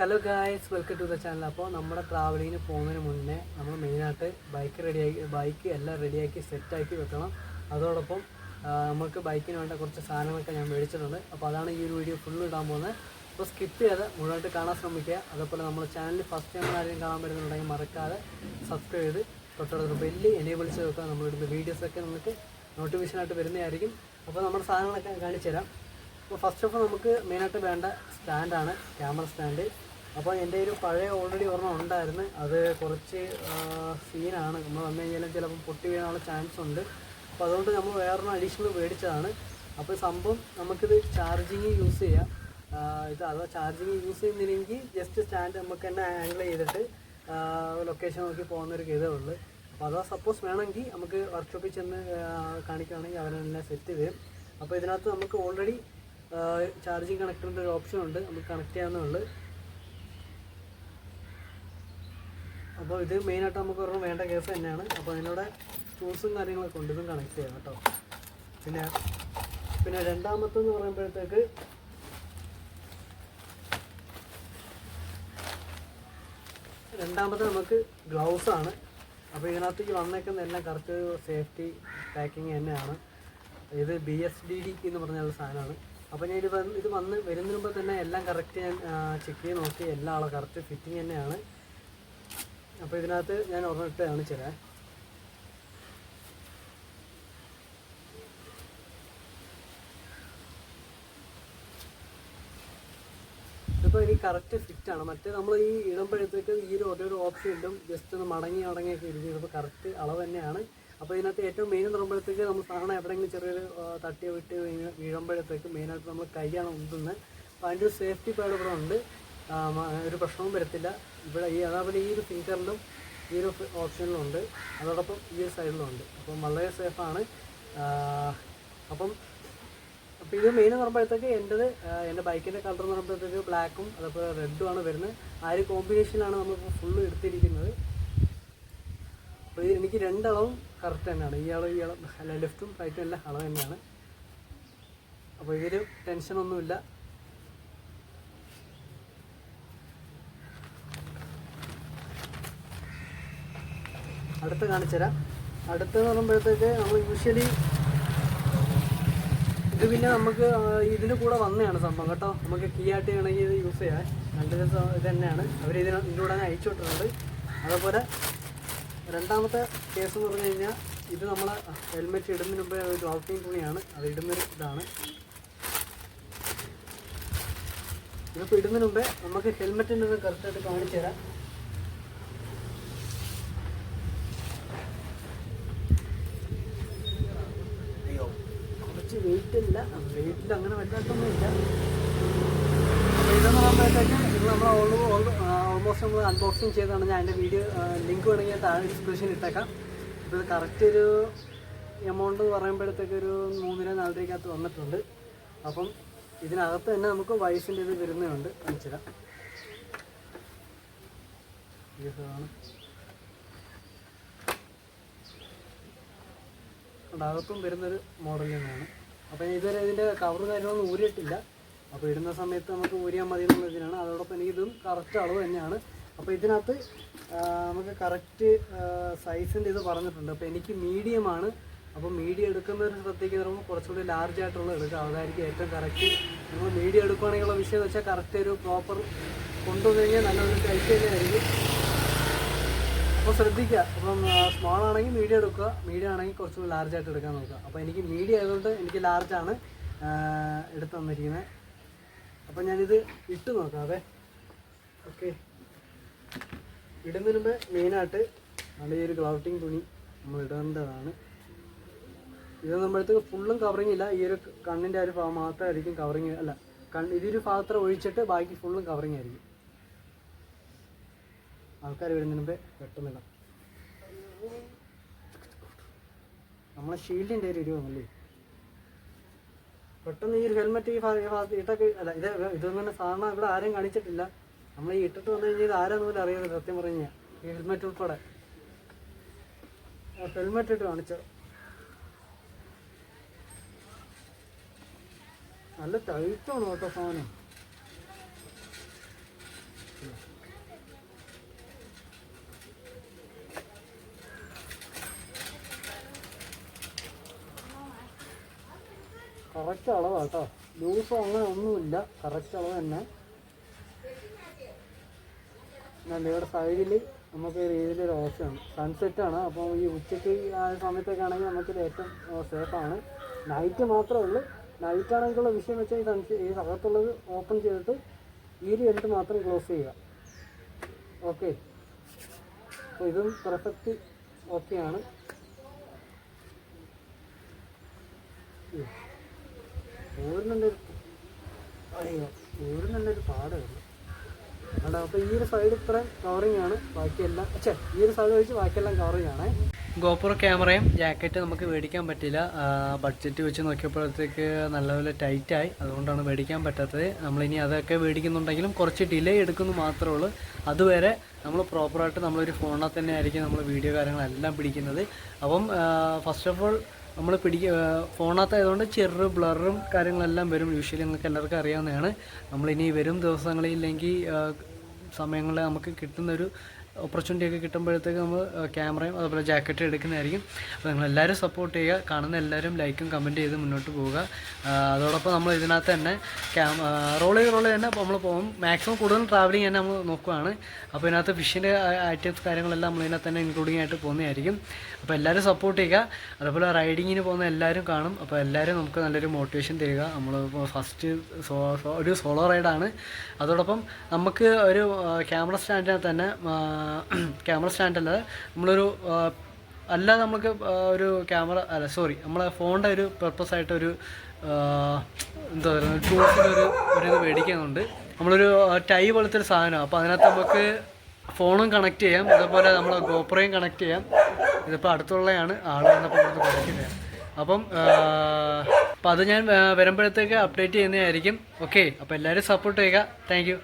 Hello guys welcome to the channel അപ്പോൾ നമ്മുടെ ട്രാവലിങ്ങിന് പോകുന്നതിന് മുന്നേ നമ്മൾ മെയിനായിട്ട് ബൈക്ക് റെഡിയാക്കി ബൈക്ക് എല്ലാം റെഡിയാക്കി സെറ്റാക്കി വെക്കണം. അതോടൊപ്പം നമുക്ക് ബൈക്കിന് വേണ്ട കുറച്ച് സാധനങ്ങളൊക്കെ ഞാൻ മേടിച്ചിട്ടുണ്ട്. അപ്പോൾ അതാണ് ഈ ഒരു വീഡിയോ ഫുള്ള് ഇടാൻ പോകുന്നത്. അപ്പോൾ സ്കിപ്പ് ചെയ്യാതെ മുഴുവനായിട്ട് കാണാൻ ശ്രമിക്കുക. അതേപോലെ നമ്മുടെ ചാനൽ ഫസ്റ്റ് ടൈം ആരെങ്കിലും കാണാൻ പറ്റുന്നുണ്ടെങ്കിൽ മറക്കാതെ സബ്സ്ക്രൈബ് ചെയ്ത് തൊട്ടടുത്ത് ബെല്ല് എനേബിൾ ചെയ്ത് വെക്കുക. നമ്മളിടുന്ന വീഡിയോസൊക്കെ നമുക്ക് നോട്ടിഫിക്കേഷനായിട്ട് വരുന്നതായിരിക്കും. അപ്പോൾ നമ്മുടെ സാധനങ്ങളൊക്കെ കാണിച്ചു തരാം അപ്പോൾ ഫസ്റ്റ് ഓഫ് ഓൾ നമുക്ക് മെയിനായിട്ട് വേണ്ട സ്റ്റാൻഡാണ് ക്യാമറ സ്റ്റാൻഡ് അപ്പോൾ എന്റെ ഒരു പഴയ ഓൾറെഡി ഒരെണ്ണം ഉണ്ടായിരുന്നു. അത് കുറച്ച് സീനാണ് നമ്മൾ വന്നു കഴിഞ്ഞാലും ചിലപ്പോൾ പൊട്ടി വീഴാനുള്ള ചാൻസ് ഉണ്ട്. അപ്പോൾ അതുകൊണ്ട് നമ്മൾ വേറൊരു അഡീഷണൽ മേടിച്ചതാണ്. അപ്പോൾ സംഭവം നമുക്കിത് ചാർജിങ് യൂസ് ചെയ്യാം. ഇത് അഥവാ ചാർജിങ് യൂസ് ചെയ്യുന്നില്ലെങ്കിൽ ജസ്റ്റ് സ്റ്റാൻഡ് നമുക്ക് തന്നെ ആംഗിൾ ചെയ്തിട്ട് ലൊക്കേഷൻ നോക്കി പോകുന്ന ഒരു ഗതേ ഉള്ളൂ. അപ്പോൾ അഥവാ സപ്പോസ് വേണമെങ്കിൽ നമുക്ക് വർക്ക്ഷോപ്പിൽ ചെന്ന് കാണിക്കുകയാണെങ്കിൽ അവരെല്ലാം സെറ്റ് ചെയ്യും അപ്പോൾ ഇതിനകത്ത് നമുക്ക് ഓൾറെഡി ചാർജിങ് കണക്ടറിന്റെ ഒരു ഓപ്ഷൻ ഉണ്ട്. നമുക്ക് കണക്ട് ചെയ്യാവുന്നതുള്ളൂ അപ്പോൾ ഇത് മെയിനായിട്ട് നമുക്ക് ഒരെണ്ണം വേണ്ട കേസ് തന്നെയാണ്. അപ്പോൾ അതിലൂടെ ടൂൾസും കാര്യങ്ങളൊക്കെ ഉണ്ട്. ഇതും കണക്ട് ചെയ്യാം കേട്ടോ. പിന്നെ പിന്നെ രണ്ടാമത്തെന്ന് പറയുമ്പോഴത്തേക്ക് രണ്ടാമത്തെ നമുക്ക് ഗ്ലൗസ് ആണ്. അപ്പോൾ ഇതിനകത്തേക്ക് വന്നേക്കുന്ന എല്ലാം കറക്റ്റ് സേഫ്റ്റി പാക്കിങ് തന്നെയാണ്. ഇത് ബി എസ് ഡി ഡി എന്ന് പറഞ്ഞ ഒരു സാധനമാണ്. അപ്പോൾ ഞാൻ ഇത് വന്ന് ഇത് വന്ന് വരുന്നതിന് മുമ്പ് തന്നെ എല്ലാം കറക്റ്റ് ഞാൻ ചെക്ക് ചെയ്ത് നോക്കി. എല്ലാം ആളും കറക്റ്റ് ഫിറ്റിംഗ് തന്നെയാണ്. അപ്പോൾ ഇതിനകത്ത് ഞാൻ ഒരെണ്ണിട്ട് കാണിച്ചു തരാം. എനിക്ക് കറക്റ്റ് ഫിറ്റ് ആണ്. മറ്റേ നമ്മൾ ഈ ഇടുമ്പോഴത്തേക്ക് ഈ ഒരു ഓരോരോ ഓപ്ഷൻ ഇടും. ജസ്റ്റ് ഒന്ന് മടങ്ങി മടങ്ങിയൊക്കെ ഇരിക്കും. കറക്റ്റ് അളവ് തന്നെയാണ്. അപ്പോൾ ഇതിനകത്ത് ഏറ്റവും മെയിൻ എന്ന് നമ്മൾ സാധനം എവിടെയെങ്കിലും ചെറിയൊരു തട്ടി വിട്ട് വീഴ്- വീഴുമ്പോഴത്തേക്ക് മെയിനായിട്ട് നമ്മൾ കൈയാണ് ഉന്തുന്നത്. അപ്പോൾ അതിന്റെ ഒരു സേഫ്റ്റി പാഡ് ഇവിടെ ഉണ്ട് ഒരു പ്രശ്നവും വരത്തില്ല. ഇവിടെ ഈ അതേപോലെ ഈ ഒരു ഫിംഗറിലും ഈ ഒരു ഓപ്ഷനിലും ഉണ്ട്. അതോടൊപ്പം ഈ ഒരു സൈഡിലും ഉണ്ട്. അപ്പം വളരെ സേഫാണ് അപ്പം അപ്പോൾ ഇത് മെയിൻ എന്ന് പറയുമ്പോഴത്തേക്ക് എന്റെത് എന്റെ ബൈക്കിന്റെ കളർ എന്ന് പറയുമ്പോഴത്തേക്ക് ബ്ലാക്കും അതേപോലെ റെഡും ആണ് വരുന്നത്. ആ ഒരു കോമ്പിനേഷനിലാണ് നമ്മളിപ്പോൾ ഫുള്ള് എടുത്തിരിക്കുന്നത്. അപ്പോൾ ഇത് എനിക്ക് രണ്ടളവും കറക്റ്റ് തന്നെയാണ്. ഈ അളവ് ഈ അളവ് അല്ല ലെഫ്റ്റും റൈറ്റും എല്ലാം അളവ് തന്നെയാണ്. അപ്പോൾ ഇതിൽ ടെൻഷനൊന്നുമില്ല അടുത്ത് കാണിച്ചു തരാം. അടുത്തെന്ന് പറയുമ്പോഴത്തേക്ക് നമ്മൾ യൂഷ്വലി ഇത് പിന്നെ നമുക്ക് ഇതിന്റെ കൂടെ വന്നതാണ് സംഭവം കേട്ടോ. നമുക്ക് കീ ആയിട്ട് ചെയ്യണമെങ്കിൽ ഇത് യൂസ് ചെയ്യാം. രണ്ട് ദിവസം ഇത് തന്നെയാണ്. അവർ ഇതിന് ഇതിന്റെ കൂടെ അയച്ചു അതേപോലെ രണ്ടാമത്തെ കേസ് എന്ന് പറഞ്ഞു കഴിഞ്ഞാൽ ഇത് നമ്മൾ ഹെൽമെറ്റ് ഇടുന്നതിന് മുമ്പേ ഒരു ഗ്ലൗസിങ് തുണിയാണ്. അത് ഇടുന്നൊരു ഇതാണ്. ഇതിപ്പോൾ ഇടുന്നതിന് മുമ്പേ നമുക്ക് ഹെൽമെറ്റിന്റെ കറക്റ്റായിട്ട് കാണിച്ചു തരാം അയ്യോ കുറച്ച് വെയിറ്റ് ഇല്ല വെയിറ്റിൽ അങ്ങനെ അപ്പോൾ ഇതെന്ന് പറയുമ്പോഴത്തേക്ക് നമ്മൾ ഓൾമോസ്റ്റ് നമ്മൾ അൺബോക്സിങ് ചെയ്താണ് ഞാൻ അതിന്റെ വീഡിയോ ലിങ്ക് വേണമെങ്കിൽ താഴെ ഡിസ്ക്രിപ്ഷൻ ഇട്ടേക്കാം. ഇപ്പോൾ കറക്റ്റ് ഒരു എമൗണ്ട് എന്ന് പറയുമ്പോഴത്തേക്ക് ഒരു മൂന്നര നാലരയ്ക്കകത്ത് വന്നിട്ടുണ്ട്. അപ്പം ഇതിനകത്ത് തന്നെ നമുക്ക് വയസ്സിന്റെ ഇത് വരുന്നുണ്ട് കാണിച്ചുതരാം. അകത്തും വരുന്നൊരു മോഡൽ തന്നെയാണ്. അപ്പോൾ ഞാൻ ഇതുവരെ ഇതിന്റെ കവർ കാര്യങ്ങളൊന്നും ഊരിയിട്ടില്ല. അപ്പോൾ ഇടുന്ന സമയത്ത് നമുക്ക് ഊരിയാൽ മതി എന്നുള്ള ഇതിനാണ് അതോടൊപ്പം എനിക്ക് ഇതും കറക്റ്റ് അളവ് തന്നെയാണ്. അപ്പോൾ ഇതിനകത്ത് നമുക്ക് കറക്റ്റ് സൈസിന്റെ ഇത് പറഞ്ഞിട്ടുണ്ട്. അപ്പോൾ എനിക്ക് മീഡിയമാണ് അപ്പോൾ മീഡിയം എടുക്കുന്നവർ ശ്രദ്ധിക്കുന്ന പറയുമ്പോൾ കുറച്ചുകൂടി ലാർജ് ആയിട്ടുള്ള എടുക്കുക അതായിരിക്കും ഏറ്റവും കറക്റ്റ് നമ്മൾ മീഡിയം എടുക്കുകയാണെങ്കിലുള്ള വിഷയം എന്ന് വെച്ചാൽ കറക്റ്റ് ഒരു പ്രോപ്പർ കൊണ്ടുവന്നു കഴിഞ്ഞാൽ നല്ലൊരു ടൈറ്റ് തന്നെയായിരിക്കും. അപ്പോൾ ശ്രദ്ധിക്കുക അപ്പം സ്മോൾ ആണെങ്കിൽ മീഡിയം എടുക്കുക. മീഡിയം ആണെങ്കിൽ കുറച്ചുകൂടി ലാർജ് ആയിട്ട് എടുക്കാൻ നോക്കുക. അപ്പോൾ എനിക്ക് മീഡിയം ആയതുകൊണ്ട് എനിക്ക് ലാർജാണ് എടുത്തു തന്നിരിക്കുന്നത് അപ്പം ഞാനിത് ഇട്ട് നോക്കാം അതെ ഓക്കെ. ഇടുന്നതിന് മുമ്പ് മെയിനായിട്ട് നല്ല ഈ ഒരു ഗ്ലൗട്ടിങ് തുണി നമ്മൾ ഇടേണ്ടതാണ്. ഇത് നമ്മളടുത്ത് ഫുള്ളും കവറിങ് ഇല്ല. ഈ ഒരു കണ്ണിന്റെ ഒരു ഭാഗം മാത്രമായിരിക്കും കവറിങ് അല്ല കണ്ണ് ഇതൊരു ഭാഗത്ത് ഒഴിച്ചിട്ട് ബാക്കി ഫുള്ളും കവറിങ് ആയിരിക്കും. ആൾക്കാർ വരുന്നതിന് മുമ്പേ വെട്ടുന്നില്ല നമ്മളെ ഷീൽഡിന്റെ ഒരു ഇരുവല്ലേ പെട്ടെന്ന് ഈ ഒരു ഹെൽമെറ്റ് ഈ ഇട്ടൊക്കെ അല്ല ഇത് ഇതൊന്നും തന്നെ സാധാരണ ഇവിടെ ആരും കാണിച്ചിട്ടില്ല. നമ്മൾ ഈ ഇട്ടിട്ട് വന്നു കഴിഞ്ഞാൽ ഇത് ആരാന്ന് പോലും അറിയാതെ സത്യം പറഞ്ഞു ഈ ഹെൽമെറ്റ് ഉൾപ്പെടെ. ഹെൽമെറ്റ് ഇട്ട് കാണിച്ചോ. നല്ല ടൈറ്റാണ് കേട്ടോ സാധനം. കറക്റ്റ് അളവാണ് കേട്ടോ ലൂസോ അങ്ങനെ ഒന്നുമില്ല. കറക്റ്റ് അളവ് തന്നെ. ഇവിടെ സൈഡിൽ നമുക്ക് രീതിയിലൊരു ഓപ്ഷനാണ്. സൺസെറ്റ് ആണ്. അപ്പോൾ ഈ ഉച്ചയ്ക്ക് ആ സമയത്തൊക്കെ ആണെങ്കിൽ നമുക്കിത് ഏറ്റവും സേഫാണ് നൈറ്റ് മാത്രമേ ഉള്ളൂ. നൈറ്റ് ആണെങ്കിലുള്ള വിഷയം വെച്ചാൽ ഈ സൺസെ ഈ അകത്തുള്ളത് ഓപ്പൺ ചെയ്തിട്ട് ഈരി എടുത്ത് മാത്രം ക്ലോസ് ചെയ്യുക. ഓക്കെ അപ്പോൾ ഇതും പെർഫെക്റ്റ് ഓക്കെയാണ് ഊരിനുണ്ട് ഒരു അയ്യോ ഊരിനുണ്ട് ഒരു അല്ല അപ്പോൾ ഈ ഒരു സൈഡ് ഇത്രയും കവറിങ് ആണ്. ബാക്കിയെല്ലാം ചേ ഈ ഒരു സൈഡ് ഒഴിച്ച് ബാക്കിയെല്ലാം കവറിങ് ആണ്. ഗോപുറ ക്യാമറയും ജാക്കറ്റ് നമുക്ക് മേടിക്കാൻ പറ്റില്ല. ബഡ്ജറ്റ് വെച്ച് നോക്കിയപ്പോഴത്തേക്ക് നല്ലപോലെ ടൈറ്റായി അതുകൊണ്ടാണ് മേടിക്കാൻ പറ്റാത്തത്. നമ്മളിനി അതൊക്കെ മേടിക്കുന്നുണ്ടെങ്കിലും കുറച്ച് ഡിലേ എടുക്കുന്നു മാത്രമേ ഉള്ളൂ. അതുവരെ നമ്മൾ പ്രോപ്പറായിട്ട് നമ്മളൊരു ഫോണിൽ തന്നെ ആയിരിക്കും നമ്മൾ വീഡിയോ കാര്യങ്ങളെല്ലാം പിടിക്കുന്നത്. അപ്പം ഫസ്റ്റ് ഓഫ് ഓൾ നമ്മൾ പിടിക്ക ഫോണിനകത്തായതുകൊണ്ട് ചെറു ബ്ലറും കാര്യങ്ങളെല്ലാം വരും. യൂഷ്വലി നിങ്ങൾക്ക് എല്ലാവർക്കും അറിയാവുന്നതാണ്. നമ്മളിനി വരും ദിവസങ്ങളില്ലെങ്കിൽ സമയങ്ങളിൽ നമുക്ക് കിട്ടുന്നൊരു ഓപ്പർച്യൂണിറ്റി ഒക്കെ കിട്ടുമ്പോഴത്തേക്ക് നമ്മൾ ക്യാമറയും അതുപോലെ ജാക്കറ്റും എടുക്കുന്നതായിരിക്കും. അപ്പോൾ നിങ്ങൾ എല്ലാവരും സപ്പോർട്ട് ചെയ്യുക കാണുന്ന എല്ലാവരും ലൈക്കും കമന്റ് ചെയ്ത് മുന്നോട്ട് പോവുക. അതോടൊപ്പം നമ്മൾ ഇതിനകത്ത് തന്നെ ക്യാം റോൾ ചെയ്ത് റോൾ തന്നെ നമ്മൾ പോകും. മാക്സിമം കൂടുതൽ ട്രാവലിംഗ് തന്നെ നമ്മൾ നോക്കുകയാണ് അപ്പോൾ ഇതിനകത്ത് ഫിഷിന്റെ ഐറ്റംസ് കാര്യങ്ങളെല്ലാം നമ്മൾ ഇതിനകത്ത് തന്നെ ഇൻക്ലൂഡിങ് ആയിട്ട് പോകുന്നതായിരിക്കും. അപ്പോൾ എല്ലാവരും സപ്പോർട്ട് ചെയ്യുക. അതുപോലെ റൈഡിങ്ങിന് പോകുന്ന എല്ലാവരും കാണും. അപ്പോൾ എല്ലാവരും നമുക്ക് നല്ലൊരു മോട്ടിവേഷൻ തരിക. നമ്മൾ ഫസ്റ്റ് ഒരു സോളോ റൈഡാണ് അതോടൊപ്പം നമുക്ക് ഒരു ക്യാമറ സ്റ്റാൻഡിനകത്ത് തന്നെ ക്യാമറ സ്റ്റാൻഡ് അല്ലാതെ നമ്മളൊരു അല്ല അല്ലാതെ നമുക്ക് ഒരു ക്യാമറ അല്ല സോറി നമ്മളെ ഫോണിന്റെ ഒരു പർപ്പസ് ആയിട്ട് ഒരു എന്താ പറയുക ടൂൾസിന്റെ ഒരു ഒരു ഇത് മേടിക്കുന്നുണ്ട് നമ്മളൊരു ടൈ പോലത്തെ ഒരു സാധനമാണ്. അപ്പോൾ അതിനകത്ത് നമുക്ക് ഫോണും കണക്ട് ചെയ്യാം. അതേപോലെ നമ്മളെ ഗോപ്രയും കണക്ട് ചെയ്യാം. ഇതിപ്പോൾ അടുത്തുള്ളതാണ് ആൾ വന്നപ്പോൾ നമുക്ക് കണക്ട് അപ്പം അപ്പം അത് ഞാൻ വരുമ്പോഴത്തേക്ക് അപ്ഡേറ്റ് ചെയ്യുന്നതായിരിക്കും. ഓക്കെ അപ്പോൾ എല്ലാവരും സപ്പോർട്ട് ചെയ്യുക. താങ്ക്